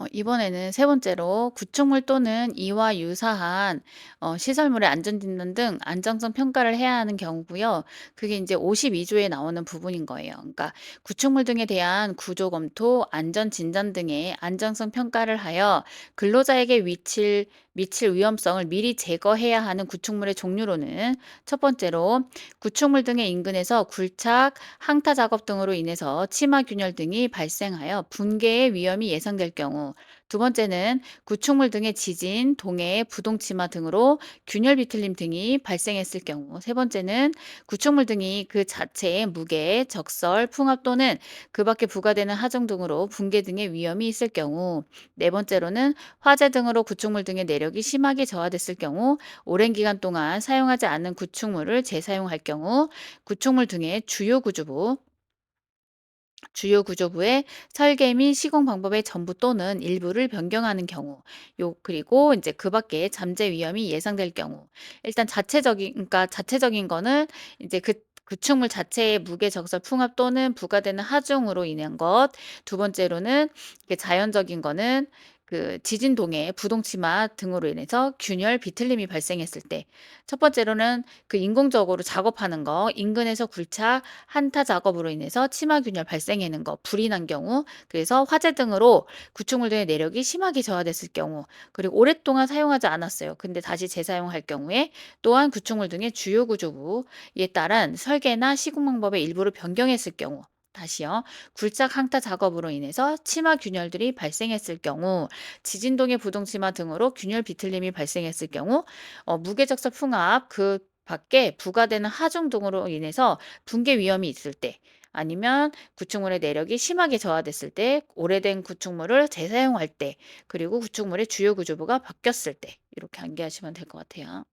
어 이번에는 세 번째로 구축물 또는 이와 유사한 어 시설물의 안전 진단 등 안정성 평가를 해야 하는 경우고요. 그게 인제 52 조에 나오는 부분인 거예요. 그러니까 구축물 등에 대한 구조 검토, 안전 진단 등의 안정성 평가를 하여 근로자에게 미칠 미칠 위험성을 미리 제거해야 하는 구축물의 종류로는 첫 번째로 구축물 등의 인근에서 굴착, 항타 작업 등으로 인해서 치마 균열 등이 발생하여 붕괴의 위험이 예상될 경우 두 번째는 구축물 등의 지진, 동해, 부동치마 등으로 균열 비틀림 등이 발생했을 경우 세 번째는 구축물 등이 그 자체의 무게, 적설, 풍압 또는 그 밖에 부과되는 하정 등으로 붕괴 등의 위험이 있을 경우 네 번째로는 화재 등으로 구축물 등의 내력이 심하게 저하됐을 경우 오랜 기간 동안 사용하지 않는 구축물을 재사용할 경우 구축물 등의 주요 구조부 주요 구조부의 설계 및 시공 방법의 전부 또는 일부를 변경하는 경우, 요 그리고 이제 그 밖에 잠재 위험이 예상될 경우, 일단 자체적인 그러니까 자체적인 거는 이제 그 구축물 자체의 무게 적설 풍압 또는 부과되는 하중으로 인한 것. 두 번째로는 이게 자연적인 거는 그 지진 동해, 부동치마 등으로 인해서 균열 비틀림이 발생했을 때. 첫 번째로는 그 인공적으로 작업하는 거, 인근에서 굴착, 한타 작업으로 인해서 치마 균열 발생하는 거, 불이 난 경우, 그래서 화재 등으로 구축물 등의 내력이 심하게 저하됐을 경우, 그리고 오랫동안 사용하지 않았어요. 근데 다시 재사용할 경우에 또한 구축물 등의 주요 구조부에 따른 설계나 시공 방법의 일부를 변경했을 경우, 다시요. 굴착 항타 작업으로 인해서 치마 균열들이 발생했을 경우, 지진동의 부동치마 등으로 균열 비틀림이 발생했을 경우, 어, 무계적설 풍압 그 밖에 부과되는 하중 등으로 인해서 붕괴 위험이 있을 때, 아니면 구축물의 내력이 심하게 저하됐을 때, 오래된 구축물을 재사용할 때, 그리고 구축물의 주요 구조부가 바뀌었을 때, 이렇게 암기하시면 될 것 같아요.